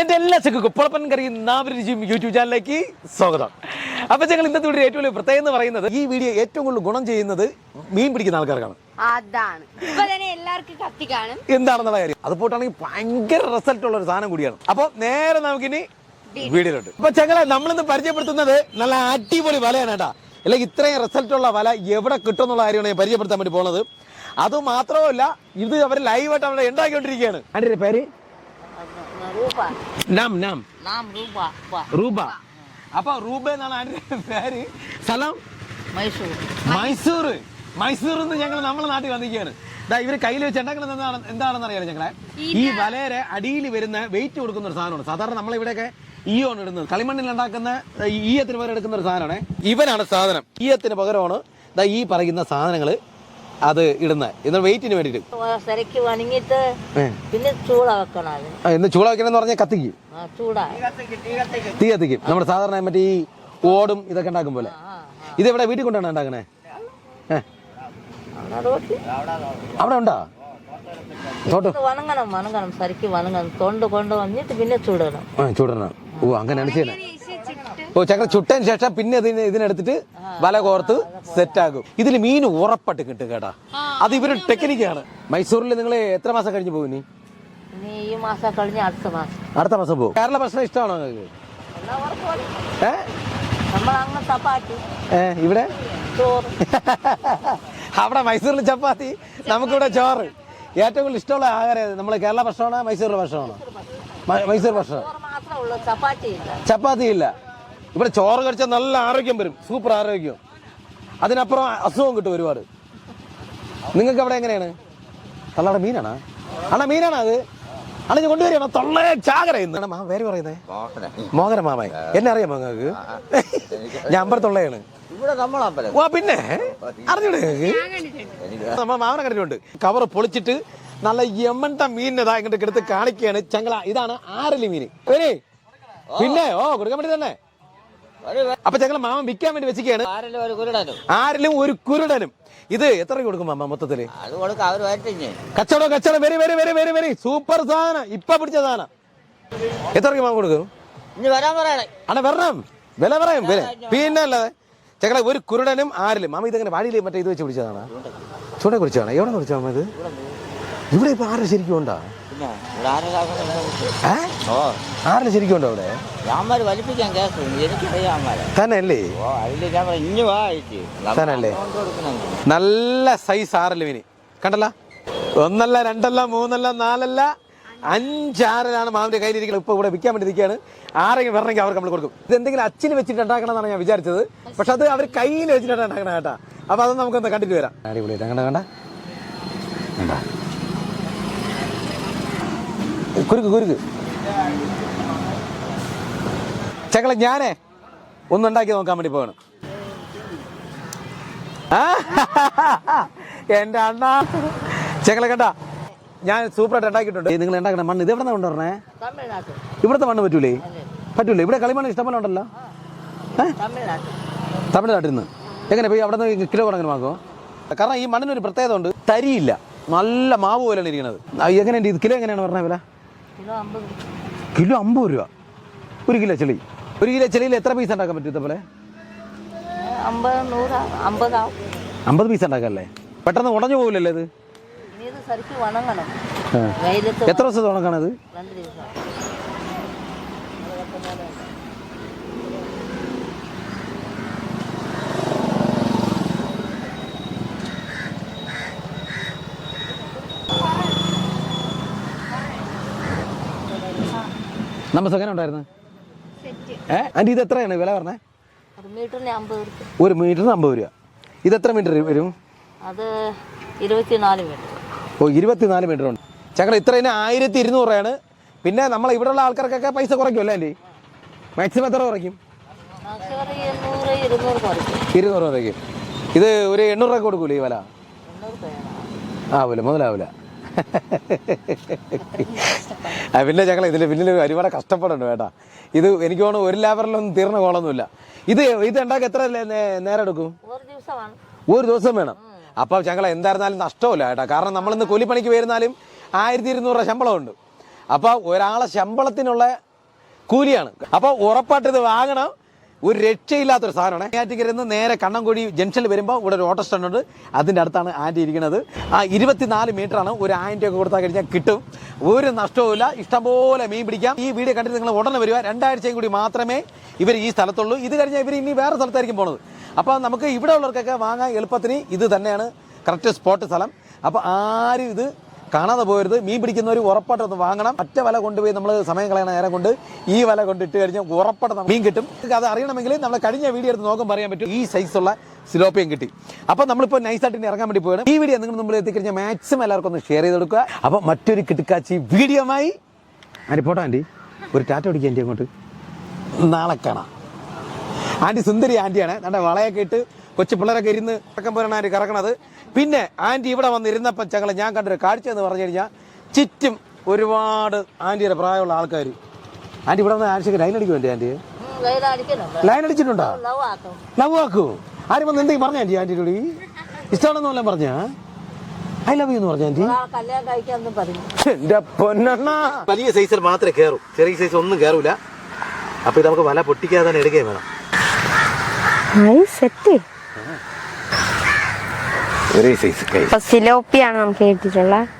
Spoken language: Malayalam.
എന്റെ എല്ലാ ചെക്കും കുപ്പളപ്പൻ കറി നാവരുചിയും യൂട്യൂബ് ചാനലിലേക്ക് സ്വാഗതം. അപ്പൊ ഞങ്ങൾ ഇന്നത്തെ വീഡിയോ ഏറ്റവും വലിയ പ്രത്യേകം എന്ന് പറയുന്നത് ഈ വീഡിയോ ഏറ്റവും കൂടുതൽ ഗുണം ചെയ്യുന്നത് മീൻ പിടിക്കുന്ന ആൾക്കാർക്കാണ്. അതാണ്. ഇപ്പൊ തന്നെ എല്ലാവർക്കും കത്തി കാണും. എന്താണെന്നുള്ള കാര്യം. അത് പോയിട്ടാണെങ്കിൽ ഭയങ്കര റിസൾട്ട് ഉള്ള ഒരു സാധനം കൂടിയാണ്. അപ്പൊ നേരെ നമുക്കിനി വീഡിയോയിലോട്ട്. അപ്പൊ ഞങ്ങളെ നമ്മളിന്ന് പരിചയപ്പെടുത്തുന്നത് നല്ല അടിപൊളി വലയാണ് കേട്ടോ. അല്ലെങ്കിൽ ഇത്രയും റിസൾട്ട് ഉള്ള വല എവിടെ കിട്ടും എന്നുള്ള കാര്യമാണ് ഞാൻ പരിചയപ്പെടുത്താൻ വേണ്ടി പോണത്. അത് മാത്രമല്ല ഇത് അവർ ലൈവായിട്ട് അവിടെ ഉണ്ടാക്കിക്കൊണ്ടിരിക്കുകയാണ്. അതിന്റെ പേര്? നാം നാം. നാം രൂപ റൂബ അപ്പൊ റൂബ എന്നാണ് അതിന്റെ പേര്? സ്ഥലം മൈസൂർ. മൈസൂർ. മൈസൂർ നിന്ന് ഞങ്ങൾ നമ്മളെ നാട്ടിൽ വന്നിരിക്കുകയാണ്. ദാ ഇവർ കയ്യിൽ വെച്ച് ഉണ്ടാക്കുന്നത് എന്താണ് എന്താണെന്ന് അറിയാലോ ഞങ്ങളെ? ഈ വലയുടെ അടിയിൽ വരുന്ന വെയിറ്റ് കൊടുക്കുന്ന ഒരു സാധനമാണ്. സാധാരണ നമ്മളിവിടെയൊക്കെ ഈയോണ് ഇടുന്നത്. കളിമണ്ണിൽ ഉണ്ടാക്കുന്ന ഈയത്തിന് പകരം എടുക്കുന്ന ഒരു സാധനമാണ്. ഇവനാണ് സാധനം. ഈയത്തിന് പകരമാണ് ദാ ഈ പറയുന്ന സാധനങ്ങൾ അത് ഇടുന്ന. എന്നാൽ വെയിറ്റിന് വേണ്ടിട്ട്. ശരിക്ക് വണങ്ങിയിട്ട് പിന്നെ ചൂട വെക്കണം എന്ന് ചൂട വെക്കണമെന്ന് പറഞ്ഞാൽ കത്തിക്കും. ആ, ചൂട. തീ കത്തിക്കും നമ്മുടെ സാധാരണ മറ്റേ ഈ ഓടും ഇതൊക്കെ ഉണ്ടാക്കും പോലെ. ഇതെവിടെ വീട്ടിൽ കൊണ്ടാണ് ഉണ്ടാക്കണേ? അവിടെ ഉണ്ടോ? തോട്ടം. വണങ്ങണം വണങ്ങണം. ശരിക്ക് വണങ്ങണം. തൊണ്ട് കൊണ്ട് വന്നിട്ട് പിന്നെ ചൂടണം. ചൂടണം. ഓ അങ്ങനെയാണ് ചെയ്യുന്നത് ഓ ചക്ര ചുട്ടതിന് ശേഷം പിന്നെ ഇതിന് ഇതിനെടുത്തിട്ട് വല കോർത്ത് സെറ്റ് ആകും ഇതിൽ മീൻ ഉറപ്പായിട്ട് കിട്ടും കേടാ അത് ഇവരുടെ ടെക്നിക്കാണ്. മൈസൂരിൽ നിങ്ങൾ എത്ര മാസം കഴിഞ്ഞ് പോകും നീ ഈ മാസം കഴിഞ്ഞ് അടുത്ത മാസം. അടുത്ത മാസം പോകും കേരള ഭക്ഷണം ഇഷ്ടമാണോ നിങ്ങൾക്ക്. ഏ? ചപ്പാത്തി. ഏ ഇവിടെ? ചോറ്. അവിടെ മൈസൂരിൽ ചപ്പാത്തി നമുക്കിവിടെ ചോറ്. ഏറ്റവും കൂടുതൽ ഇഷ്ടമുള്ള ആഹാരം നമ്മൾ കേരള ഭക്ഷണമാണോ മൈസൂരിലെ ഭക്ഷണമാണോ? മൈസൂർ ഭക്ഷണം. ചപ്പാത്തി ഇല്ല ഇവിടെ ചോറ് കഴിച്ചാൽ നല്ല ആരോഗ്യം വരും. സൂപ്പർ ആരോഗ്യം. അതിനപ്പുറം അസുഖം കിട്ടും ഒരുപാട്. നിങ്ങൾക്ക് അവിടെ എങ്ങനെയാണ്? തള്ളയുടെ മീനാണ്? അണ്ണ മീനാണ് അത്? അണ്ണ ഞാൻ കൊണ്ടുവരികയാണോ? തൊള്ളേ ചാകര ഇന്ന്. മാ പേര് പറയുന്നത് മോഹന മാമായി എന്നെ അറിയാമോ നിങ്ങൾക്ക്? ഞാൻ അമ്പലത്തുള്ളയാണ് ഓ പിന്നെ. അറിഞ്ഞൂടെ നിങ്ങൾക്ക്? നമ്മ മാമനെ കണ്ടിട്ടുണ്ട്. കവർ പൊളിച്ചിട്ട് നല്ല യമണ്ട മീനിനെതാ ഇങ്ങോട്ട് എടുത്ത് കാണിക്കുകയാണ്. ചങ്ങള ഇതാണ് ആരലി മീൻ. പിന്നെ ഓ കൊടുക്കാൻ വേണ്ടി തന്നെ. അപ്പൊ ഞങ്ങൾ മാമൻ വിൽക്കാൻ വേണ്ടി വെച്ചിരിക്കുകയാണ്. കുരുടനും. ആരിലും ഒരു കുരുടനും. ഇത് എത്ര കൊടുക്കും മാമ മൊത്തത്തിൽ? കച്ചവടം കച്ചവടം. വരി വരി വരി വരി വരി. സൂപ്പർ സാധനം. ഇപ്പൊ പിടിച്ച സാധനം. എത്ര മാമ കൊടുക്കും? അണ വരണം. വില പറയും വില. പിന്നെ അല്ലാതെ ചെക്കളെ ഒരു കുരുടനും ആരിലും. മാമ ഇതെങ്ങനെ വാടിയിലേ മറ്റേ ഇത് വെച്ച് പിടിച്ചതാണ്? ചൂടെ കുറിച്ചാണ്? എവിടെ കുറിച്ചാ മാമ ഇത്? ഇവിടെ ഇപ്പൊ ആരും ശരിക്കും ഉണ്ടോ? ആരിലും ശരിക്കും ഉണ്ടോ അവിടെ? വലിപ്പിക്കാൻ കേസ് എനിക്കറിയാം അമ്മാരെ തന്നെ അല്ലേ ഓ അതിൽ ഞാൻ പറഞ്ഞു ഇഞ്ഞു വാ ആയിട്ട് തന്നല്ലേ? കൊടുക്കണം നല്ല സൈസ് ആറല്ല മീന്? കണ്ടല്ല? ഒന്നല്ല രണ്ടല്ല മൂന്നല്ല നാലല്ല അഞ്ചാറിലാണ് മാമിന്റെ കയ്യിലിരിക്കുന്നത്. ഇപ്പൊ ഇവിടെ വിൽക്കാൻ വേണ്ടി ഇരിക്കുകയാണ് ആരെങ്കിലും വരണമെങ്കിൽ അവർക്ക് നമ്മൾ കൊടുക്കും. ഇത് എന്തെങ്കിലും അച്ഛന് വെച്ചിട്ട് ഉണ്ടാക്കണമെന്നാണ് ഞാൻ വിചാരിച്ചത്. പക്ഷെ അത് അവർ കയ്യിൽ വെച്ചിട്ടാണ് ഉണ്ടാക്കണം കേട്ടാ. അപ്പൊ അത് നമുക്കൊന്ന് കണ്ടിട്ട് വരാം. അടിപൊളിയായിട്ട്. കണ്ട. കുരുക്ക് കുരുക്ക്. ചക്കള ഞാനേ ഒന്നുണ്ടാക്കി നോക്കാൻ വേണ്ടി പോകണം? എന്റെ അണ്ണ. ചേക്കള കേട്ടാ ഞാൻ സൂപ്പറായിട്ട് ഉണ്ടാക്കിയിട്ടുണ്ട്. നിങ്ങൾ ഉണ്ടാക്കണ മണ്ണ് ഇത് എവിടെ കൊണ്ടുവരണേ? ഇവിടുത്തെ മണ്ണ് പറ്റൂലേ? പറ്റൂലേ. ഇവിടെ കളിമണ്ണ് ഇഷ്ടംപോലെ ഉണ്ടല്ലോ. തമിഴ്നാട്ടിൽ നിന്ന്. എങ്ങനെ പോയി? അവിടെ നിന്ന് കിലോ കണക്കിന് വാങ്ങോ കാരണം ഈ മണ്ണിനൊരു പ്രത്യേകത ഉണ്ട്. തരിയില്ല. നല്ല മാവ് പോലെയാണ് ഇരിക്കുന്നത് എങ്ങനെയുണ്ട് ഇത്? കിലോ എങ്ങനെയാണ് പറഞ്ഞ വില? കിലോ അമ്പത് രൂപ. ഒരു കിലോ ചെളി. ഒരു കിലോ ചെളിയിൽ എത്ര പീസ് ഉണ്ടാക്കാൻ പറ്റും ഇതേപോലെ? അമ്പത് പീസ് ഉണ്ടാക്കാല്ലേ പെട്ടെന്ന് ഉടഞ്ഞു പോകില്ലല്ലേ ഇത്? എത്ര ദിവസത്തെ ഉണക്കാണത് നമ്മൾ സെക്കൻഡ് ഉണ്ടായിരുന്നു? ഏ? ആന്റി ഇത് എത്രയാണ്? വില പറഞ്ഞേ. ഒരു മീറ്ററിന് അമ്പത് രൂപ. ഇത് എത്ര മീറ്റർ വരും? അത് ഇരുപത്തിനാല് മീറ്റർ ഓ ഇരുപത്തിനാല് മീറ്റർ ഉണ്ട്. ചക്കട ഇത്ര ഇതിന് ആയിരത്തി ഇരുന്നൂറ് രൂപയാണ് പിന്നെ ഇവിടെ ഉള്ള ആൾക്കാർക്കൊക്കെ പൈസ കുറയ്ക്കുമല്ലോ ആന്റി? മാക്സിമം എത്ര കുറയ്ക്കും? ഇരുന്നൂറ് കുറയ്ക്കും. രൂപയ്ക്ക് ഇത് ഒരു എണ്ണൂറ് രൂപ കൊടുക്കൂലേ ഈ വില? ആവൂല മുതലാവൂല. പിന്നെ ഞങ്ങൾ ഇതിൽ പിന്നിൽ ഒരുപാട് കഷ്ടപ്പെടുന്നുണ്ട് വേട്ടാ ഇത് എനിക്ക് തോന്നുന്നു ഒരു ലാബറിലൊന്നും തീർന്ന കോളൊന്നുമില്ല. ഇത് ഇത് ഉണ്ടാക്കി എത്ര നേരം എടുക്കും? ഒരു ദിവസം വേണം. അപ്പോൾ ഞങ്ങൾ എന്തായിരുന്നാലും നഷ്ടമില്ല കേട്ടോ. കാരണം നമ്മളിന്ന് കൂലിപ്പണിക്ക് വരുന്നാലും ആയിരത്തി ഇരുന്നൂറ് ശമ്പളമുണ്ട്. അപ്പോൾ ഒരാളെ ശമ്പളത്തിനുള്ള കൂലിയാണ്. അപ്പോൾ ഉറപ്പായിട്ട് ഇത് വാങ്ങണം. ഒരു രക്ഷയില്ലാത്തൊരു സാധനമാണ്. നെയ്യാറ്റിക്കരയിൽ നിന്ന് നേരെ കണ്ണംകുഴി ജംഗ്ഷനിൽ വരുമ്പോൾ ഇവിടെ ഒരു ഓട്ടോ സ്റ്റാൻഡ് ഉണ്ട്. അതിന്റെ അടുത്താണ് ആന്റി ഇരിക്കുന്നത്. ആ ഇരുപത്തിനാല് മീറ്ററാണ് ഒരു ആന്റി രൂപ കൊടുത്താൽ കഴിഞ്ഞാൽ കിട്ടും. ഒരു നഷ്ടവുമില്ല ഇഷ്ടംപോലെ മീൻ പിടിക്കാം. ഈ വീഡിയോ കണ്ടിട്ട് നിങ്ങൾ ഉടനെ വരിക. രണ്ടാഴ്ചയും കൂടി മാത്രമേ ഇവർ ഈ സ്ഥലത്തുള്ളൂ. ഇത് കഴിഞ്ഞാൽ ഇവർ ഇനി വേറെ സ്ഥലത്തായിരിക്കും പോണത്. അപ്പോൾ നമുക്ക് ഇവിടെ ഉള്ളവർക്കൊക്കെ വാങ്ങാൻ എളുപ്പത്തിന് ഇത് തന്നെയാണ്. കറക്റ്റ് സ്പോട്ട് സ്ഥലം. അപ്പോൾ ആരും ഇത് കാണാതെ പോകരുത്. മീൻ പിടിക്കുന്നവർ ഉറപ്പായിട്ട് ഒന്ന് വാങ്ങണം. മറ്റേ വല കൊണ്ടുപോയി നമ്മൾ സമയം കളയണ നേരം കൊണ്ട് ഈ വല കൊണ്ട് ഇട്ട് കഴിഞ്ഞാൽ ഉറപ്പായിട്ട് മീൻ കിട്ടും. അത് അറിയണമെങ്കിൽ നമ്മൾ കഴിഞ്ഞ വീഡിയോ എടുത്ത് നോക്കാൻ പറയാൻ പറ്റും. ഈ സൈസുള്ള സിലോപ്പിയും കിട്ടി. അപ്പോൾ നമ്മളിപ്പോൾ നൈസായിട്ട് ഇറങ്ങാൻ വേണ്ടി പോകണം ഈ വീഡിയോ നിങ്ങൾ മുമ്പിൽ എത്തിക്കഴിഞ്ഞാൽ മാക്സിമം എല്ലാവർക്കും ഒന്ന് ഷെയർ ചെയ്ത് കൊടുക്കുക അപ്പോൾ മറ്റൊരു വീഡിയോ ആയി പോട്ടോ ആന്റി ഒരു ടാറ്റ പിടിക്കുക ആന്റി അങ്ങോട്ട്. നാളെ കാണാം. ആന്റി സുന്ദരി ആന്റിയാണ് നമ്മുടെ വളയൊക്കെ ഇട്ട് കൊച്ചു പിള്ളേരൊക്കെ ഇരുന്ന് ഇറക്കം പോരാണ് കറക്കണത് പിന്നെ ആന്റി ഇവിടെ വന്നിരുന്നപ്പോൾ ഞങ്ങൾ ഞാൻ കണ്ടൊരു കാഴ്ച എന്ന് പറഞ്ഞു കഴിഞ്ഞാൽ ചുറ്റും ഒരുപാട് ആന്റിയുടെ പ്രായമുള്ള ആൾക്കാർ ആന്റി ഇവിടെ വന്ന് ആൻഷിക്ക് ലൈൻ അടിക്കും വേണ്ടി ആന്റി ലൈൻ അടിച്ചിട്ടുണ്ടോ? ലവ് ആക്കും ആരും വന്ന് എന്തെങ്കിലും പറഞ്ഞ ആന്റി ആന്റിയോട് ഇഷ്ടമാണെന്ന് വല്ലതും പറഞ്ഞ? ഐ ലവ് യു എന്ന് പറഞ്ഞ പറഞ്ഞു എന്റെ പൊന്നെണ്ണ. വലിയ സൈസിൽ മാത്രമേ കയറൂ ചെറിയ സൈസ് ഒന്നും കയറൂല അപ്പൊ ഇത് നമുക്ക് വല പൊട്ടിക്കാതെ തന്നെ എടുക്കുകയും വേണം. ഹായ് സെറ്റ് സിലോപ്പിയാണ് നമുക്ക് കിട്ടിയിട്ടുള്ളത്